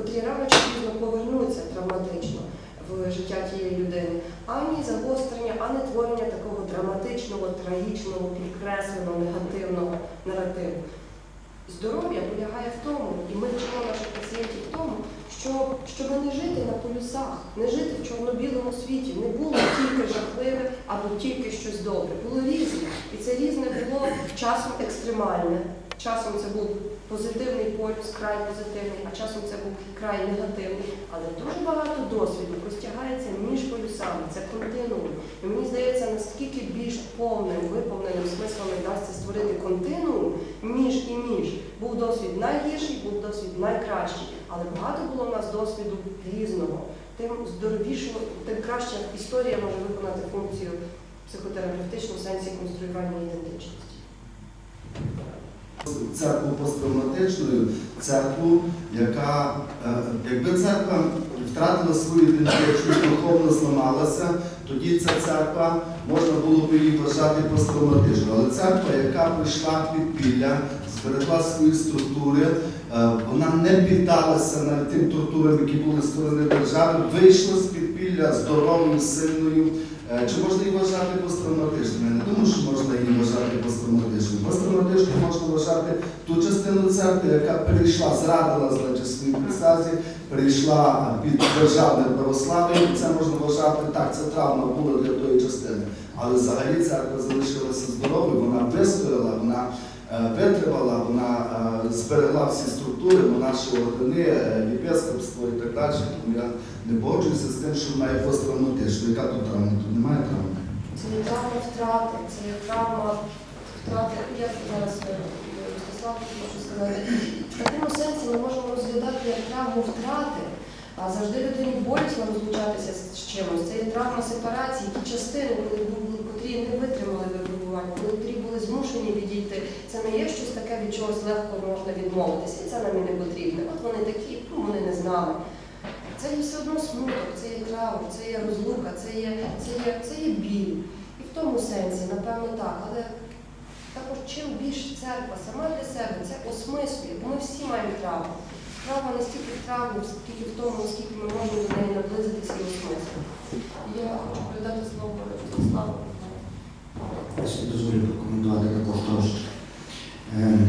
котрі рано чи пізно повернуться травматично в життя тієї людини, ані загострення, ані творення такого драматичного, трагічного, підкресленого, негативного наративу. Здоров'я полягає в тому, і ми вчимо наших пацієнтів в тому, що, щоб не жити на полюсах, не жити в чорно-білому світі, не було тільки жахливе або тільки щось добре. Було різне. І це різне було часом екстремальне. Часом це був позитивний полюс, край позитивний, а часом це був край негативний. Але дуже багато досвіду простягається між полюсами. Це континуум. І мені здається, наскільки більш повним, виповненим смислом вдасться створити континуум між і між. Був досвід найгірший, був досвід найкращий. Але багато було в нас досвіду різного. Тим здоровіше, тим краще історія може виконати функцію психотерапевтичну в сенсі конструювання ідентичності. Церкву посттравматичною, церкву, яка, е, якби церква втратила свою ідентичність, духовно зламалася, тоді ця церква можна було б її вважати посттравматичною. Але церква, яка прийшла в підпілля, зберегла свої структури, е, вона не піддалася на тим тортурам, які були створені держави, вийшла з підпілля здоровою, сильною. Е, Чи можна її вважати посттравматичною? Я не думаю, що можна її вважати посттравматичною. Посттравматичною можна вважати ту частину церкви, яка прийшла, зрадила значить, свої підстазі, прийшла під державне православ'я. Це можна вважати так, це травма була для тої частини. Але взагалі церква залишилася здоровою, вона вистояла, вона е, витривала, вона е, зберегла всі структури, монаші органи, е, єпископство і так далі. Тому я не погоджуюся з тим, що вона є посттравматичною. Яка тут травма? Тут немає травми. Це є травма втрати, це є травма втрати. Я зараз е, хочу сказати. В такому сенсі ми можемо розглядати як травму втрати, а завжди людині болісно розлучатися з чимось. Це є травма сепарації, ті частини, коли котрі не витримали випробування, коли котрі були змушені відійти. Це не є щось таке, від чогось легко можна відмовитися. І це нам і не потрібно. От вони такі, ну вони не знали. Це є все одно смуток, це є травма, це є розлука, це є, це є, це є біль. І в тому сенсі, напевно, так. Але також чим більше церква сама для себе це осмислює, бо ми всі маємо травму. Травма не стільки в скільки в тому, наскільки ми можемо до неї наблизитися і осмислити. Я хочу передати слово Ростиславу. Я собі дозволю прокоментувати також трошки. Ем,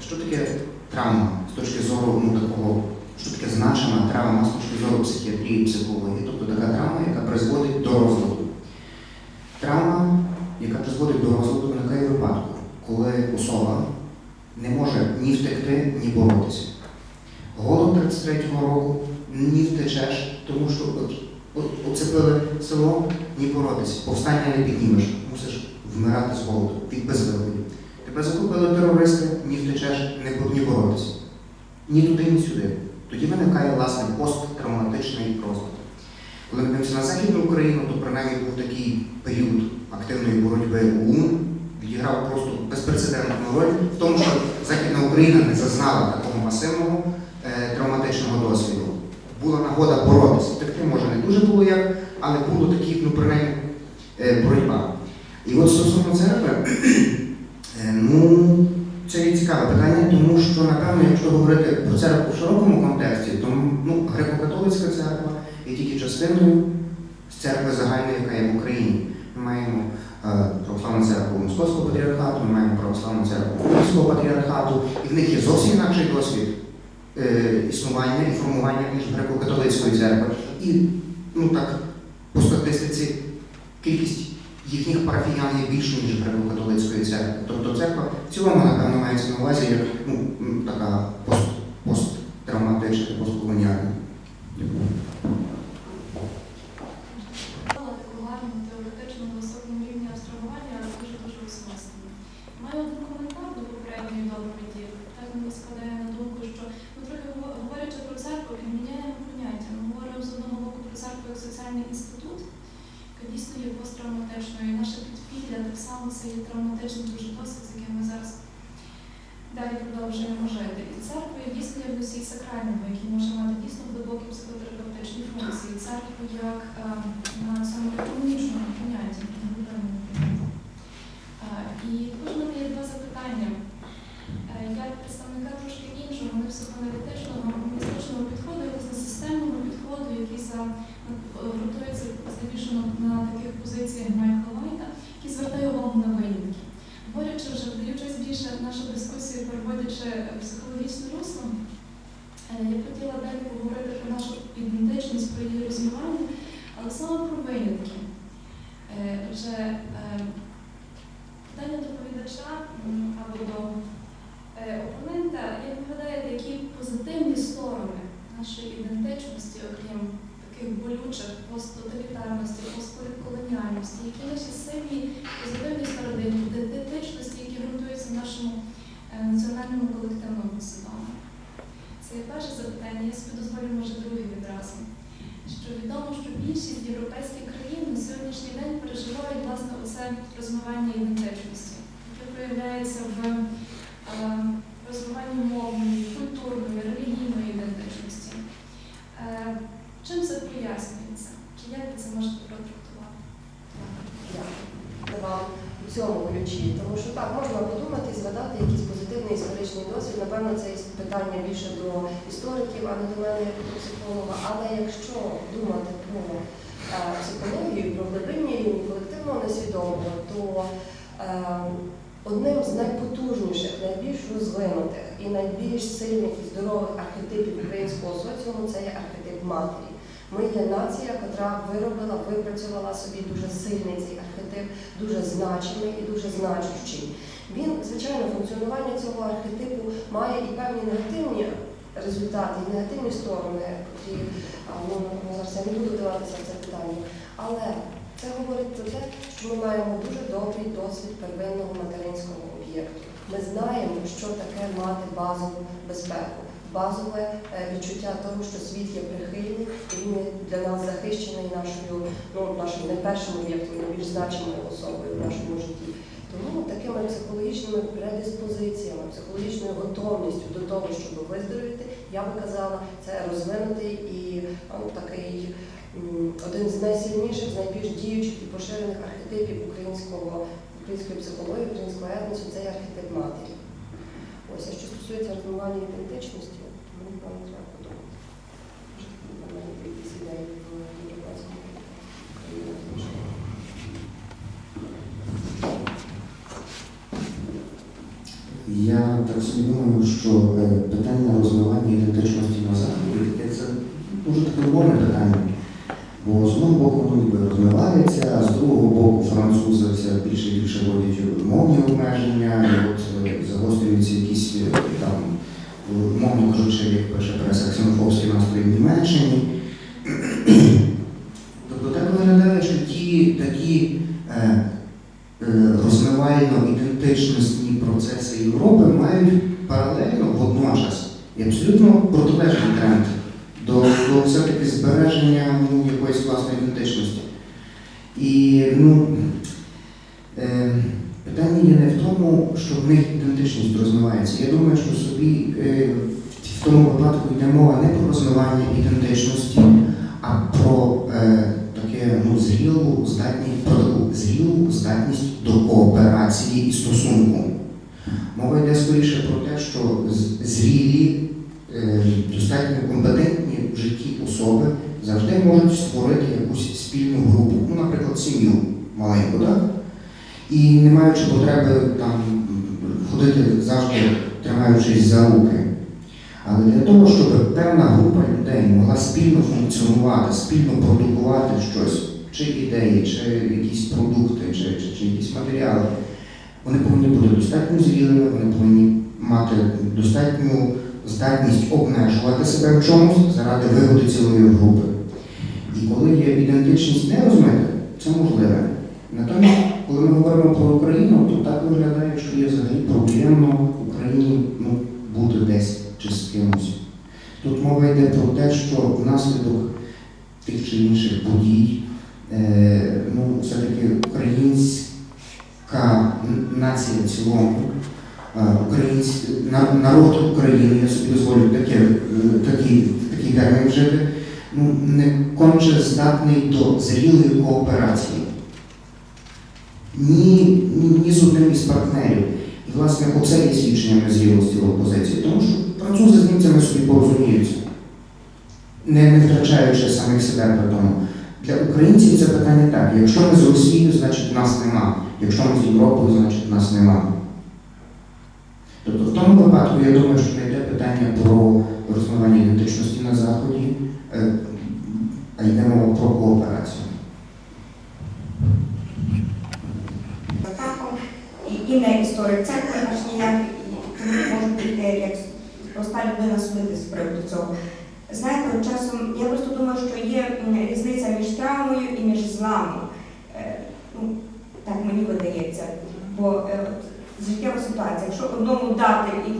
Що таке травма з точки зору ну, такого, що таке значена травма з точки зору психіатрії, психології, тобто така травма, яка призводить до розладу. Травма, яка призводить до розладу, виникає в випадку, коли особа не може ні втекти, ні боротися. Голод 33-го року ні втечеш, тому що оцепили село, ні боротися. Повстання не піднімеш, вмирати з голоду від безвиході. Тебе захопили терористи, ні втечеш, ні боротися. Ні туди, ні сюди. Тоді виникає власне посттравматичний розлад. Коли ми дивимося на Західну Україну, то принаймні був такий період активної боротьби ОУН, відіграв просто безпрецедентну роль в тому, що Західна Україна не зазнала такого масивного е, травматичного досвіду. Була нагода боротися. Втекти може не дуже було як, але було такі, ну принаймні, е, боротьба. І от стосовно церкви, е, ну, це є цікаве питання, тому що, напевно, якщо говорити про церкву в широкому контексті, то ну, греко-католицька церква є тільки частиною з церкви загальної, яка є в Україні. Ми маємо е, православну церкву Московського патріархату, ми маємо православну церкву Київського патріархату, і в них є зовсім інакший досвід е, існування і формування ніж греко-католицької церкви. І ну так, по статистиці кількість їхніх парафіян є більше, ніж греко-католицької церкви. Тобто церква в цілому, напевно, мається на увазі як ну, така пост, посттравматична, постколоніальна. Інститут, дійсно є посттравматичною. І наше підпілля так само це є травматичний дуже досвід, з яким ми зараз далі продовжуємо жити. І церква є дійсно як носій сакрального, який може мати дійсно глибокі психотерапевтичні функції. Церква як е, на цьому економічному понятті. Е, І також в мене є два запитання. Е, Як представника трошки іншого, не психоаналітичного, мені Але саме про винятки. Е, Вже е, питання доповідача або до е, опонента, як ви гадаєте, які позитивні сторони нашої ідентичності, окрім таких болючих посттоталітарності, постколоніальності, які наші сильні позитивні сторони ідентичності, які ґрунтуються в нашому е, національному колективному свідомі? Це перше запитання, я собі дозволю, може, друге відразу. Що відомо, що більшість європейських країн на сьогоднішній день переживають власне оце розмивання ідентичності, яке проявляється в е, розвиванні мовної, культурної, релігійної ідентичності. Е, чим це пояснюється? Чи як ви це можете протрактувати? Дякую вам у цьому ключі. Тому що так, можна подумати і згадати якийсь позитивний історичний досвід. Напевно, це питання більше до істориків, а не до мене як до психолога. Але якщо думати про е, психологію, про глибинні рівні колективного несвідомого, то е, одним з найпотужніших, найбільш розвинутих і найбільш сильних і здорових архетипів українського соціуму це є архетип матері. Ми є нація, яка виробила, випрацювала собі дуже сильний цей архетип, дуже значимий і дуже значущий. Він, звичайно, функціонування цього архетипу має і певні негативні результати, і негативні сторони, які ну, зараз я не буду вдаватися в це питання. Але це говорить про те, що ми маємо дуже добрий досвід первинного материнського об'єкту. Ми знаємо, що таке мати базову безпеку, базове е, відчуття того, що світ є прихильний, і він для нас захищений нашою, ну, нашим не першим об'єктом, найбільш значимою особою в нашому житті. Тому такими психологічними предиспозиціями, психологічною готовністю до того, щоб виздоровіти, я би казала, це розвинутий і ну, такий один з найсильніших, з найбільш діючих і поширених архетипів українського, української психології, українського етносу це є архетип матері. Ось, а що стосується розмивання ідентичності, мені певно треба подумати. Може, напевно, є якісь ідеї в європейському країні. Я так собі думаю, що е, питання розвивання ідентичності на заході це дуже таке оборне питання. Бо з одного боку ніби розвивається, а з другого боку французи все більше і більше вводять мовні обмеження, і от е, загострюються якісь е, там, е, мовно кажучи, як пише преса, ксенофобські настрої в Німеччині. Тобто так виглядає, що ті такі е, е, розвивально-ідентичності процеси Європи мають паралельно водночас і абсолютно протилежний тренд до, до все-таки збереження ну, якоїсь власної ідентичності. І ну, е, питання є не в тому, що в них ідентичність розвивається. Я думаю, що собі е, в тому випадку йде мова не про розвивання ідентичності, а про е, таке ну, зрілу здатність, про зрілу здатність до кооперації і стосунку. Мова йде скоріше про те, що зрілі, е, достатньо компетентні в житті особи завжди можуть створити якусь спільну групу, ну, наприклад, сім'ю маленьку, так? І не маючи потреби там ходити завжди тримаючись за руки. Але для того, щоб певна група людей могла спільно функціонувати, спільно продукувати щось, чи ідеї, чи якісь продукти, чи, чи, чи якісь матеріали, вони повинні бути достатньо зрілими, вони повинні мати достатню здатність обмежувати себе в чомусь заради вигоди цілої групи. І коли є ідентичність не розмита, це можливе. Натомість, коли ми говоримо про Україну, то так виглядає, що є взагалі проблемно Україні ну, бути десь чи з кимось. Тут мова йде про те, що внаслідок тих чи інших подій, е, ну, все-таки українська нація в цілому, е, народ України, я собі дозволю таке, е, такий, такий термін вжити, ну, не конче здатний до зрілої кооперації. Ні, ні з одним із партнерів. І, власне, оце є свідченням незрілості в опозиції, тому що французи з німцями собі порозуміються, не, не втрачаючи самих себе при тому. Для українців це питання так. Якщо ми з Росією, значить нас нема. Якщо ми з Європою, значить нас нема. Тобто в тому випадку, я думаю, що не йде питання про розмивання ідентичності на Заході, е, а йде мова про кооперацію. І не історик церкви, аж ніяк, і тому можуть прийти як проста людина судити з приводу цього. Знаєте, часом я просто думаю, що є різниця між травмою і між зламом. Е, ну, так мені видається. Бо е, життєва ситуація, якщо одному дати і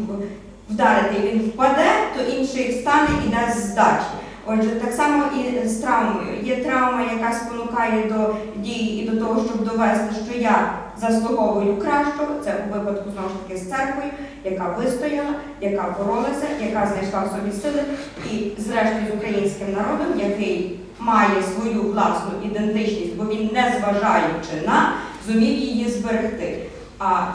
вдарити, і він впаде, то інший встане і дасть здачі. Отже, так само і з травмою. Є травма, яка спонукає до дії і до того, щоб довести, що я заслуговую кращого. Це у випадку знову ж таки з церквою, яка вистояла, яка боролася, яка знайшла в собі сили, і зрештою з українським народом, який має свою власну ідентичність, бо він, не зважаючи на, зумів її зберегти. А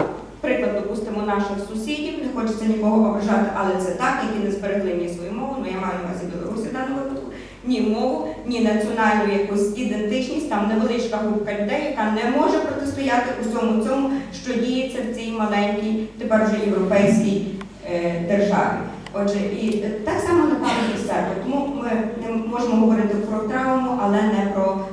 приклад, допустимо, наших сусідів, не хочеться нікого ображати, але це так, які не зберегли ні свою мову, ну я маю на увазі Білорусі в даному випадку, ні мову, ні національну якусь ідентичність, там невеличка групка людей, яка не може протистояти усьому цьому, що діється в цій маленькій, тепер вже європейській е, державі. Отже, і так само напевно і себе. Тому ми не можемо говорити про травму, але не про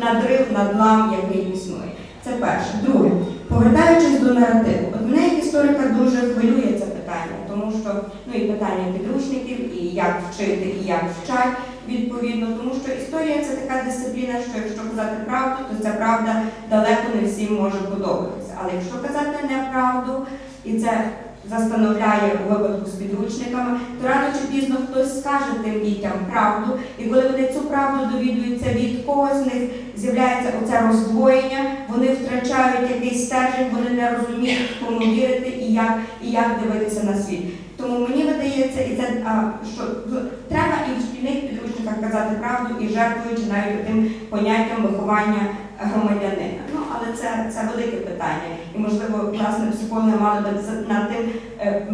надрив, надлам, який існує. Це перше. Друге, повертаючись до наративу, от мене як історика дуже хвилює це питання, тому що ну і питання підручників, і як вчити, і як вчать відповідно, тому що історія це така дисципліна, що якщо казати правду, то ця правда далеко не всім може подобатися. Але якщо казати неправду, і це застановляє у випадку з підручниками, то рано чи пізно хтось скаже тим дітям правду, і коли вони цю правду довідуються від когось, в них з'являється оце роздвоєння, вони втрачають якийсь стержень, вони не розуміють, кому вірити і як, і як дивитися на світ. Тому мені видається, і це а, що треба і в шкільних підручниках казати правду і жертвуючи навіть тим поняттям виховання громадянина. Ну але це, це велике питання. І можливо, власне, психологи мали би над тим е,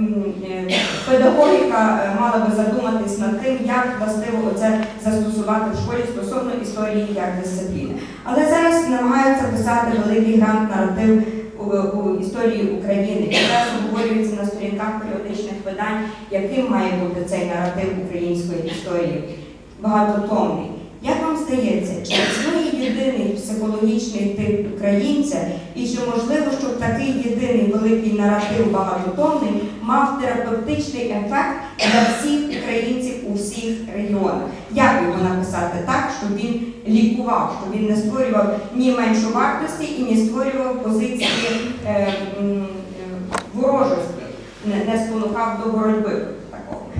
е, педагогіка е, мала би задуматись над тим, як властиво це застосувати в школі стосовно історії як дисципліни. Але зараз намагаються писати великий грант наратив у, історії України. І зараз обговорюється на сторінках періодичних видань, яким має бути цей наратив української історії багатотомний. Як вам здається, чи існує єдиний психологічний тип українця, і чи можливо, щоб такий єдиний великий наратив багатотомний мав терапевтичний ефект для всіх українців у всіх регіонах? Як його написати так, щоб він лікував, щоб він не створював ні меншу вартості і не створював позиції е, е, ворожості, не, не спонукав до боротьби.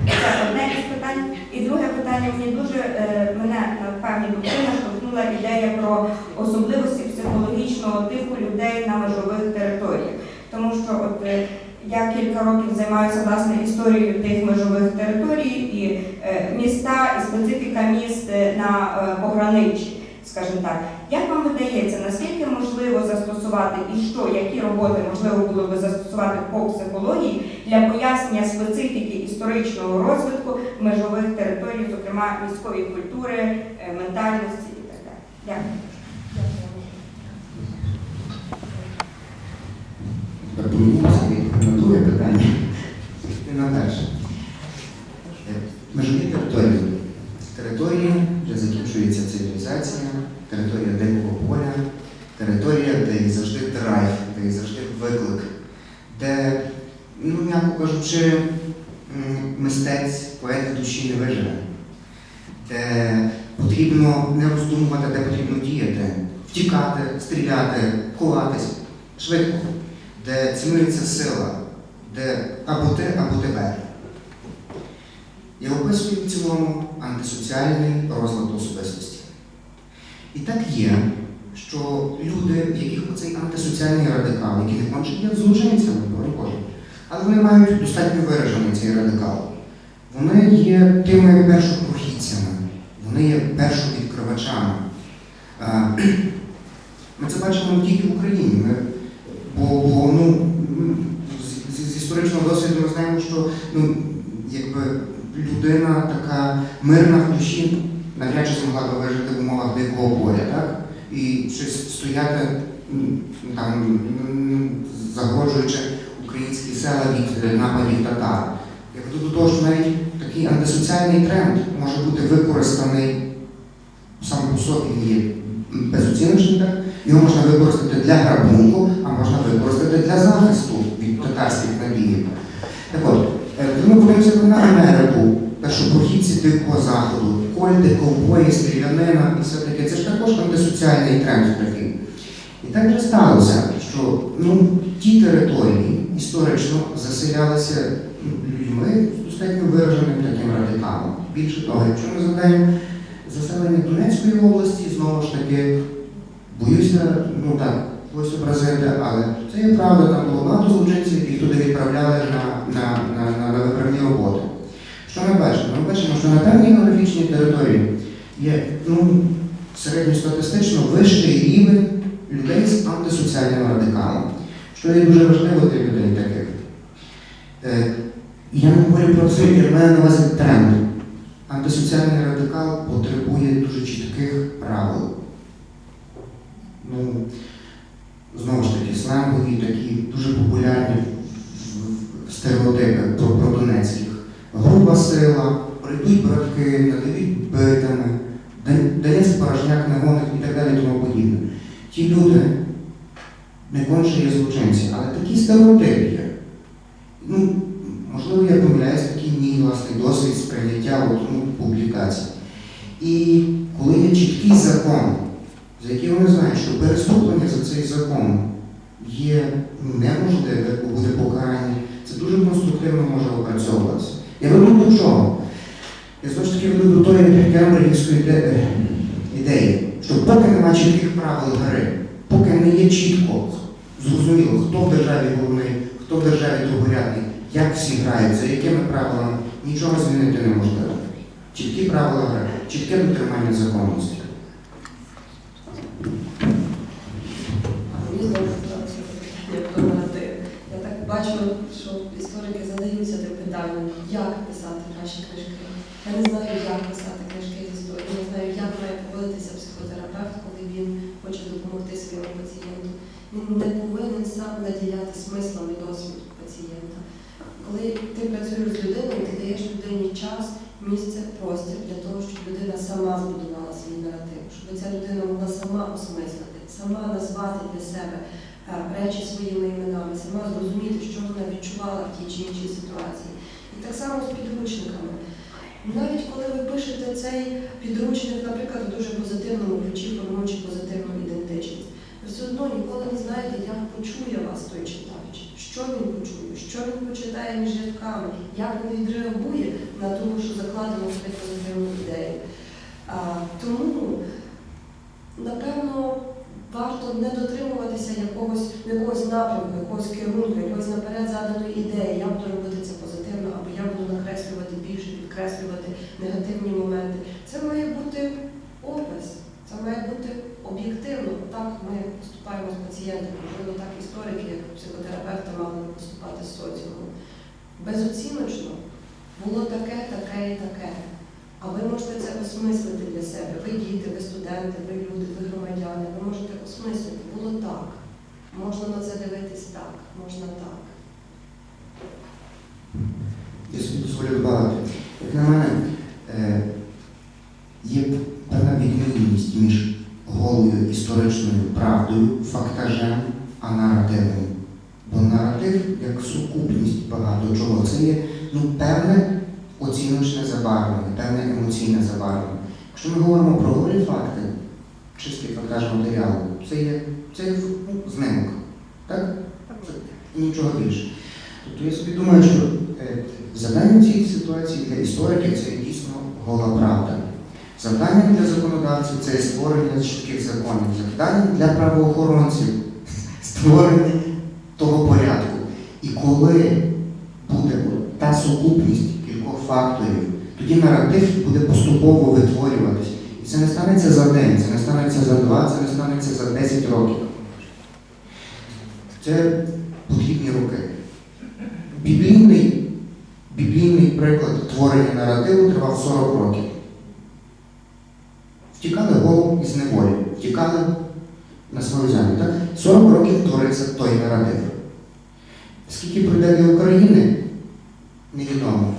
Це одне із питань. І друге питання мені дуже е, мене на певні доктрина штовхнула ідея про особливості психологічного типу людей на межових територіях. Тому що от е, я кілька років займаюся власне історією тих межових територій і е, міста, і специфіка міст е, на е, пограниччі, скажімо так. Як вам видається, наскільки можливо застосувати і що, які роботи можливо було би застосувати по психології для пояснення специфіки історичного розвитку межових територій, зокрема міської культури, е, ментальності і так далі? Дякую. Друге питання. І на перше. Е, Межові території. Території, де закінчується цивілізація, територія дикого поля, територія, де завжди драйв, де завжди виклик, де, ну, м'яко кажучи, мистець, поет душі не виживе, де потрібно не роздумувати, де потрібно діяти, втікати, стріляти, ховатись. Швидко. Де цінується сила, де або ти, або тебе. Я описую в цілому антисоціальний розлад особистості. І так є, що люди, в яких оцей антисоціальний радикал, які не конче є злочинцями, боже Боже, але вони мають достатньо виражений цей радикал. Вони є тими першопрохідцями, вони є першовідкривачами. Ми це бачимо не тільки в Україні. Ми Бо, бо ну, з, з, історичного досвіду ми знаємо, що ну, якби людина така мирна в душі навряд чи змогла би вижити в умовах дикого поля, так? І щось стояти м, там, загрожуючи українські села від е, нападів татар. Я веду до того, що навіть такий антисоціальний тренд може бути використаний сам по собі безоціночний, так? Його можна використати для грабунку, а можна використати для захисту від татарських набігів. Так от, е, Якщо ми подивимося на Америку, першопрохідці дикого заходу, кольти, ковбої, стрілянина і все таке, це ж також антисоціальний тренд такий. І так вже сталося, що ну, ті території історично заселялися людьми достатньо вираженим таким радикалом. Більше того, якщо ми згадаємо заселення Донецької області, знову ж таки, боюся, ну так, когось образити, але це є правда, там було багато злочинців, яких туди відправляли на, на, на, на, на виправні роботи. Що ми бачимо? Ми бачимо, що на певній географічній території є ну, середньостатистично вищий рівень людей з антисоціальним радикалом, що є дуже важливо для людей таких. Е, я не говорю про це, я маю на увазі тренд. Антисоціальний радикал потребує дуже чітких правил. Ну, знову ж таки, сленгові такі дуже популярні в- в- стереотипи про, про Донецьких. Груба сила, прийдуть братки, надають битами, Дон- Донецьк порожняк не і так далі тому подібне. Ті люди не конче є злочинці, але такий стереотип є. Ну, можливо, я помиляюсь, такий мій власний досвід сприйняття ну, публікацій. І коли є чіткий закон, за який вони знають, що переступлення за цей закон є ну, неможливе, буде покарання, це дуже конструктивно може опрацьовуватися. Я веду до чого? Я знову ж таки веду до тої кембригівської ідеї, що поки немає чітких правил гри, поки не є чітко зрозуміло, хто в державі головний, хто в державі другорядний, як всі грають, за якими правилами, нічого змінити неможливо. Чіткі правила гри, чітке дотримання законності. Я так бачу, що історики задаються тим питанням, як писати наші книжки. Я не знаю, як писати книжки з історії, я не знаю, як має поводитися психотерапевт, коли він хоче допомогти своєму пацієнту. Він не наділяти смислами досвід пацієнта. Коли ти працюєш з людиною, ти даєш людині час, місце, простір для того, щоб людина сама збудувала свій наратив, щоб ця людина могла сама осмислити, сама назвати для себе е, речі своїми іменами, сама зрозуміти, що вона відчувала в тій чи іншій ситуації. І так само з підручниками. Навіть коли ви пишете цей підручник, наприклад, в дуже позитивному ключі, формуючи позитивну ідентичність, ви все одно ніколи не знаєте, як почує вас той читач, що він почує, що він почитає між рядками, як він відреагує на тому, що закладено в позитивну ідею. Тому, напевно, варто не дотримуватися якогось, якогось напрямку, якогось керунку, якоїсь наперед заданої ідеї. Я буду робити це позитивно, або я буду накреслювати більше, підкреслювати негативні моменти. Це має бути опис, це має бути об'єктивно. Так ми поступаємо з пацієнтами, можливо, так історики, як психотерапевти мали поступати з соціумом. Безоціночно було таке, таке і таке. А ви можете це осмислити для себе. Ви діти, ви студенти, ви люди, ви громадяни. Ви можете осмислити. Було так. Можна на це дивитись так, можна так. Я собі дозволю додати. Як на мене, голою історичною правдою, фактажем, а наративом. Бо наратив як сукупність багато чого. Це є ну, певне оціночне забарвлення, певне емоційне забарвлення. Якщо ми говоримо про голі факти, чистий фактаж матеріалу, це є, це є ну, знимок. Так? І нічого більше. Тобто я собі думаю, що е, завдання цієї ситуації для істориків це дійсно гола правда. Завдання для законодавців це створення чітких законів. Завдання для правоохоронців створення того порядку. І коли буде та сукупність кількох факторів, тоді наратив буде поступово витворюватись. І це не станеться за день, це не станеться за два, це не станеться за 10 років. Це потрібні роки. Біблійний, біблійний приклад творення наративу тривав 40 років. Втікали голом із неволі, втікали на свою землю. Так? 40 років твориться той наратив. Скільки пройде для України, невідомо.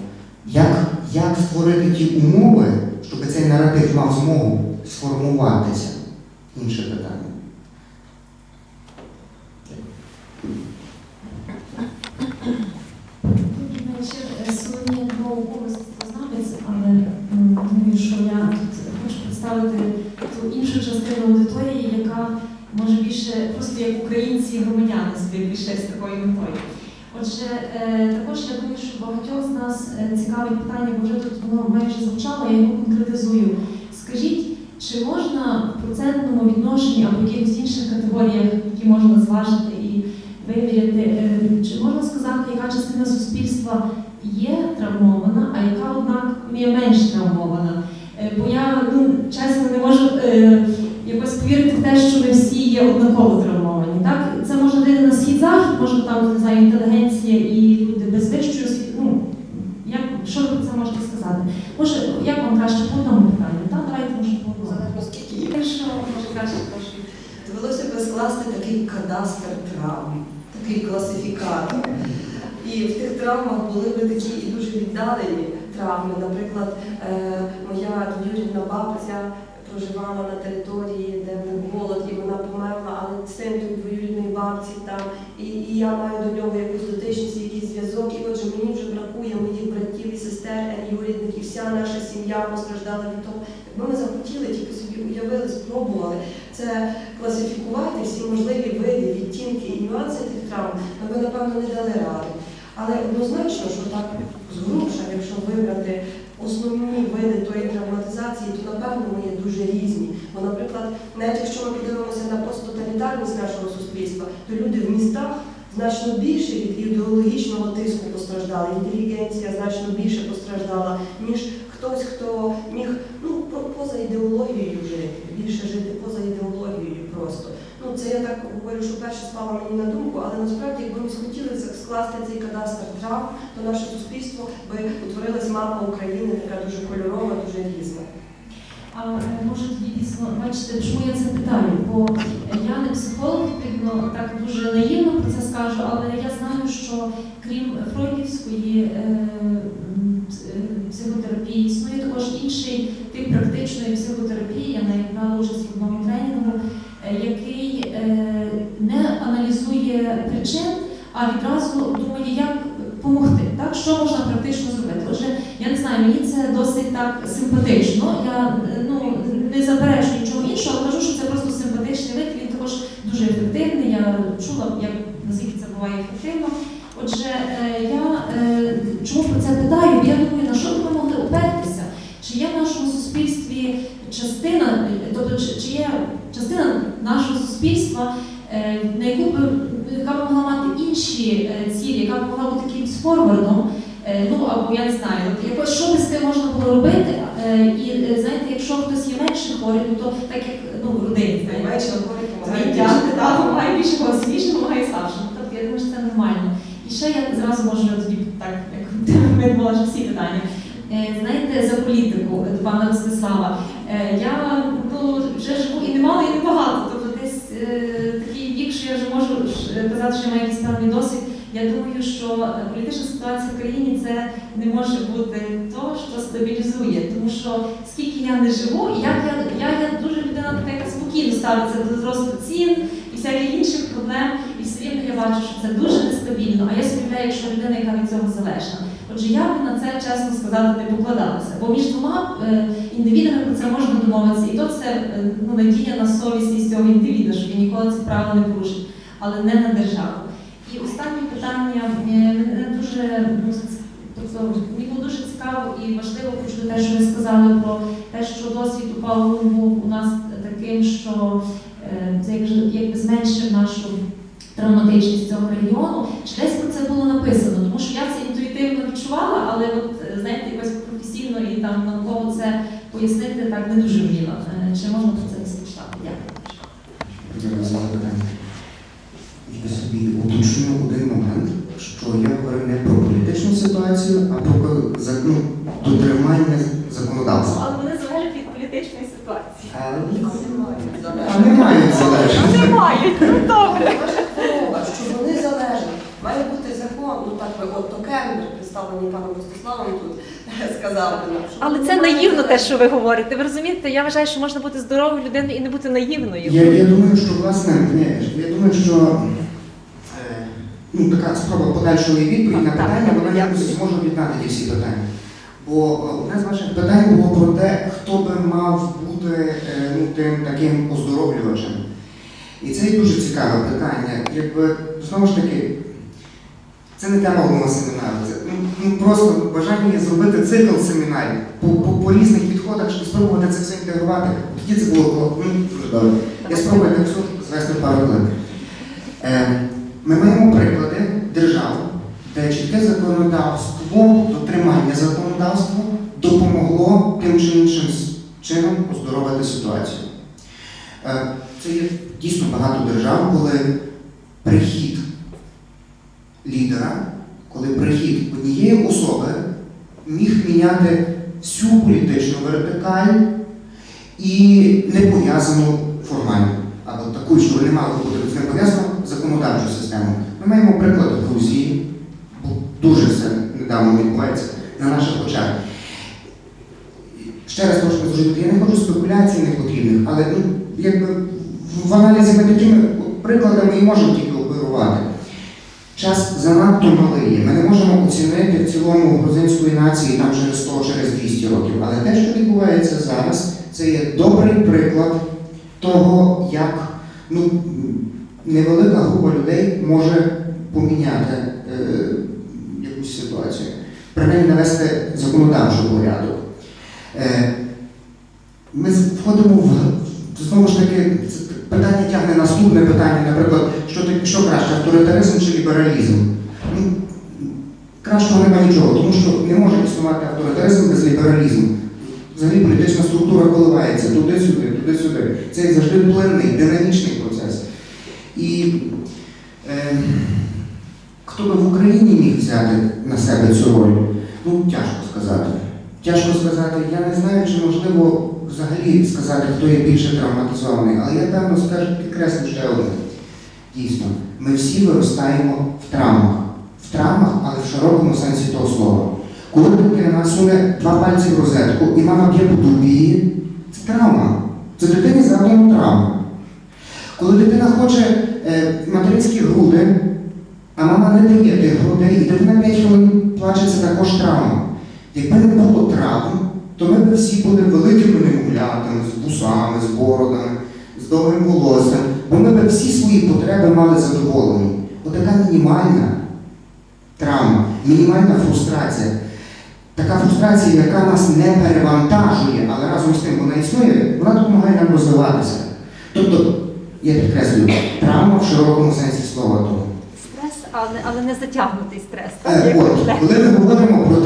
Як, як створити ті умови, щоб цей наратив мав змогу сформуватися? Інше питання. Ще е, свою іншу частину аудиторії, яка може більше просто як українці громадяни собі більше з такою метою. Отже, е, також я думаю, що багатьох з нас е, цікавить питання, бо вже тут воно майже звучало, я його конкретизую. Скажіть, чи можна в процентному відношенні або якихось інших категоріях, які можна зважити і виміряти, е, чи можна сказати, яка частина суспільства є травмована, а яка, однак, є менш травмована? Е, Бо я ну, чесно не можу е, якось повірити в те, що ми всі є однаково травмовані. Так? Це можна дати на схід захід, може там не інтелігенція і люди без вищої освіти. Ну, як, що ви про це можете сказати? Може, як вам краще по одному питанню? Так, давайте може по одному. Є. Що може краще прошу? Довелося би скласти такий кадастр травм, такий класифікатор. І в тих травмах були би такі і дуже віддалені травми. Наприклад, е, моя двоюрідна бабця проживала на території, де був голод, і вона померла, але син тої двоюрідної бабці там, і, і я маю до нього якусь дотичність, якийсь зв'язок. І отже, мені вже бракує моїх братів і сестер, рідних, і вся наша сім'я постраждала від того. Якби ми захотіли, тільки собі уявили, спробували це класифікувати всі можливі види, відтінки і нюанси тих травм, ми б, напевно, не дали ради. Але однозначно, що так якщо вибрати основні види тої травматизації, то напевно вони дуже різні. Бо, наприклад, навіть якщо ми подивимося на посттоталітарність нашого суспільства, то люди в містах значно більше від ідеологічного тиску постраждали, інтелігенція значно більше постраждала, ніж хтось, хто міг ну, поза ідеологією жити, більше жити поза ідеологією просто. Ну, це я так говорю, що перше спало мені на думку, але насправді, якби ми схотіли скласти цей кадастр травм, то наше суспільство би утворилась мапа України, така дуже кольорова, дуже різна. А може дійсно бачите, чому я це питаю? Бо я не психолог, відповідно, так дуже наївно про це скажу, але я знаю, що крім фройдівської е, психотерапії, існує також інший тип практичної психотерапії. Я навіть брала участь в одному тренінгу, е, який е, не аналізує причин, а відразу думає, як допомогти. Так, що можна практично зробити? Отже, я не знаю, мені це досить так симпатично. Я е, ну, не заперечую нічого іншого, але кажу, що це просто симпатичний вид, він також дуже ефективний. Я чула, як наскільки це буває ефективно. Отже, е, я е, чому про це питаю? Я думаю, на що б ми могли опертися? Чи є в нашому суспільстві частина, е, тобто чи, є частина нашого суспільства, на яку б яка б могла мати інші цілі, яка б могла бути якимсь форвардом, Ну або я не знаю, якось що би з тим можна було робити. І знаєте, якщо хтось є менше хворий, ну то так як ну в родині, Найменше говорить, помагає більше. Сильніше, допомагає слабше. Ну, Тобто я думаю, що це нормально. І ще я зразу можу тобі так, як ми була всі питання. Е, Знаєте, за політику е, до пана Ростислава. Е, Я ну, вже живу і немало, і небагато. Тобто десь е, такий вік, що я вже можу казати, що я маю якийсь певний досвід. Я думаю, що е, політична ситуація в країні це не може бути то, що стабілізує. Тому що скільки я не живу, як я, я, я дуже людина така, яка спокійно ставиться до зросту цін і всяких інших проблем, і все рівно я бачу, що це дуже нестабільно. А я собі уявляю, якщо людина, яка від цього залежна. Отже, я б на це чесно сказати не покладалася. Бо між двома е, індивідами про це можна домовитися. І то це е, ну, надія на совісність цього індивіда, що він ніколи це право не порушить, але не на державу. І останнє питання е, мене дуже ну, тобто, мені було дуже цікаво і важливо почути те, що ви сказали про те, що досвід у Павлу був у нас таким, що е, це якби, якби зменшив нашу травматичність цього регіону. Чи десь про це було написано? Тому що я це інтуїтивно відчувала, але от е, знаєте, якось професійно і там науково це пояснити так не дуже вміла. Е, Чи можна про це десь почитати? Дякую. Я собі уточню один момент, що я говорю не про політичну ситуацію, а про ну, дотримання законодавства. Але вони залежать від політичної ситуації. Немає. а. Немає, ну добре. Наша хвороба, що вони залежні. Має бути закон, ну так би от Кембер, представлений паном Ростиславом тут, сказав нам. Але це наївно те, що ви говорите. Ви розумієте? Я вважаю, що можна бути здоровою людиною і не бути наївною. Я, я думаю, що власне, ні, я думаю, що е, ну, така спроба подальшої відповіді на питання, вона якось зможе об'єднати ті всі питання. Бо е, одне з ваших питань було про те, хто би мав бути е, ну, тим таким оздоровлювачем. І це дуже цікаве питання. Якби знову ж таки, це не тема одного семінару. Це ну, ну, просто бажання зробити цикл семінарів по, по, по різних підходах, щоб спробувати це все інтегрувати. Тоді це було ну, дуже добре. Я спробую так звести пару хвилин. Е, Ми маємо приклади держав, де чітке законодавство, дотримання законодавства допомогло тим чи іншим чином оздоровити ситуацію. Е, Це є дійсно багато держав, коли прихід лідера, коли прихід однієї особи міг міняти всю політичну вертикаль і не пов'язану формально, або таку, що не мали бути з ним пов'язану законодавчу систему. Ми маємо приклад Грузії, бо дуже все недавно відбувається на наших очах. Ще раз прошу зрозуміти, я не хочу спекуляцій непотрібних, але ну, якби в аналізі ми такими прикладами і можемо тільки оперувати. Час занадто малий. Ми не можемо оцінити в цілому грузинської нації там через 100, через 200 років. Але те, що відбувається зараз, це є добрий приклад того, як ну, невелика група людей може поміняти е, якусь ситуацію, принаймні навести законодавчий порядок. Е, ми входимо в знову ж таки тягне наступне питання, наприклад, що, що краще, авторитаризм чи лібералізм? Ну, кращого немає нічого, тому що не може існувати авторитаризм без лібералізму. Взагалі політична структура коливається туди-сюди, туди-сюди. Це завжди плинний, динамічний процес. І е, хто би в Україні міг взяти на себе цю роль? Ну, тяжко сказати. Тяжко сказати, я не знаю, чи можливо взагалі сказати, хто є більше травматизований, але я певно скажу, підкреслю ще одне. Дійсно, ми всі виростаємо в травмах. В травмах, але в широкому сенсі того слова. Коли дитина суне два пальці в розетку і мама б'є по дубі це травма. Це дитині завдана травма. Коли дитина хоче е, материнські груди, а мама не дає тих грудей, і дитина 5 хвилин плаче, це також травма. Якби не було травм, то ми б всі були великими немовлятами, з вусами, з бородами, з довгим волоссям, бо ми б всі свої потреби мали задоволені. Отака мінімальна травма, мінімальна фрустрація. Така фрустрація, яка нас не перевантажує, але разом з тим вона існує, вона допомагає нам розвиватися. Тобто, я підкреслюю, травма в широкому сенсі слова. Стрес, але, але не затягнутий стрес. Так, Е, От, коли ми говоримо про